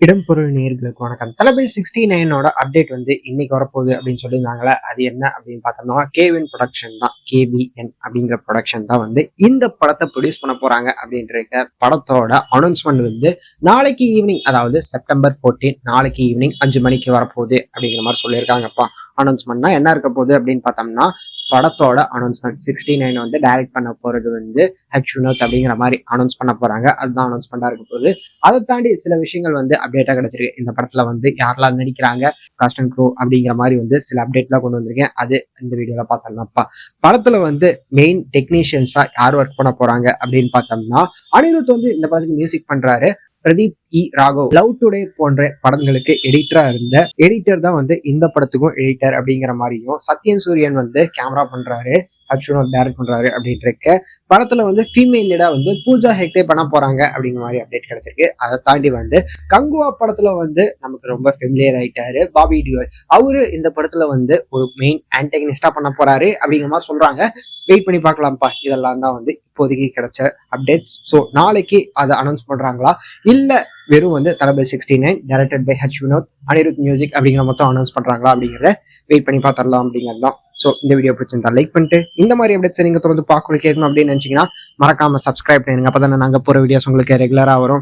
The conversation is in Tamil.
இடம்பொருள் நேர்களுக்கு வணக்கம். தளபதி சிக்ஸ்டி நைனோட அப்டேட் வந்து இன்னைக்கு வரப்போகுது அப்படின்னு சொல்லியிருந்தாங்களே அது என்ன அப்படின்னு பார்த்தோம்னா கேவின் ப்ரொடக்ஷன் தான் கேவிஎன் அப்படிங்கிற ப்ரொடக்ஷன் தான் வந்து இந்த படத்தை ப்ரொடியூஸ் பண்ண போறாங்க அப்படின்ற படத்தோட அனௌன்ஸ்மெண்ட் வந்து நாளைக்கு ஈவினிங் அதாவது செப்டம்பர் 14 நாளைக்கு ஈவினிங் அஞ்சு மணிக்கு வரப்போகுது அப்படிங்கிற மாதிரி சொல்லியிருக்காங்கப்பா. அனௌன்ஸ்மெண்ட்னா என்ன இருக்க போகுது அப்படின்னு பார்த்தோம்னா படத்தோட அனௌன்ஸ்மெண்ட் சிக்ஸ்டி நைன் வந்து டைரக்ட் பண்ண போறது வந்து ஹச் வினோத் அப்படிங்கிற மாதிரி அனௌன்ஸ் பண்ண போறாங்க. அதுதான் அனௌன்ஸ்மெண்டா இருக்க போகுது. அதை தாண்டி சில விஷயங்கள் வந்து அப்டேட்டா கிடைச்சிருக்கு. இந்த படத்துல வந்து யாரெல்லாம் நடிக்கிறாங்க காஸ்ட் அண்ட் க்ரூ அப்படிங்கிற மாதிரி வந்து சில அப்டேட்லாம் கொண்டு வந்திருக்கேன். அது இந்த வீடியோல பார்த்தோம்னாப்பா படத்துல வந்து மெயின் டெக்னீஷியன்ஸா யார் ஒர்க் பண்ண போறாங்க அப்படின்னு பார்த்தோம்னா அனிருத் வந்து இந்த படத்துக்கு மியூசிக் பண்றாரு. Pradeep E. Raghav love today போன்ற படங்களுக்கு எடிட்டரா இருந்த எடிட்டர் தான் வந்து இந்த படத்துக்கும் எடிட்டர் அப்படிங்கிற மாதிரியும் சத்யன் சூரியன் வந்து கேமரா பண்றாரு அர்ஜுன் டேரக்ட் பண்றாரு அப்படின்ட்டு இருக்க படத்துல வந்து ஃபீமேல் லீடா வந்து பூஜா ஹெக்டே பண்ண போறாங்க அப்படிங்கிற மாதிரி அப்டேட் கிடைச்சிருக்கு. அதை தாண்டி வந்து கங்குவா படத்துல வந்து நமக்கு ரொம்ப ஃபெமிலியர் ஆயிட்டாரு பாபி டியூல். அவரு இந்த படத்துல வந்து ஒரு மெயின் ஆன்டகனிஸ்டா பண்ண போறாரு அப்படிங்கிற மாதிரி சொல்றாங்க. வெயிட் பண்ணி பார்க்கலாம்ப்பா. இதெல்லாம் தான் வந்து இப்போதைக்கு கிடைச்ச அப்டேட்ஸ் ஸோ நாளைக்கு அதை அனௌன்ஸ் பண்றாங்களா? இல்லை வெறும் வந்து Thalapathy sixty nine directed by H Vinoth Anirudh music அப்படிங்கிற மொத்தம் அனௌன்ஸ் பண்றாங்களா அப்படிங்கிறத வெயிட் பண்ணி பார்த்துடலாம் அப்படிங்கிறது தான். ஸோ இந்த வீடியோ பிடிச்சிருந்தா லைக் பண்ணிட்டு இந்த மாதிரி அப்டேட்ஸ் நீங்கள் தொடர்ந்து பார்க்கணும் கேட்கணும் அப்படின்னு நினச்சிங்கன்னா மறக்காம சப்ஸ்கிரைப் பண்ணிருங்க தானே நாங்கள் போகிற வீடியோஸ் உங்களுக்கு ரெகுலராக வரும்.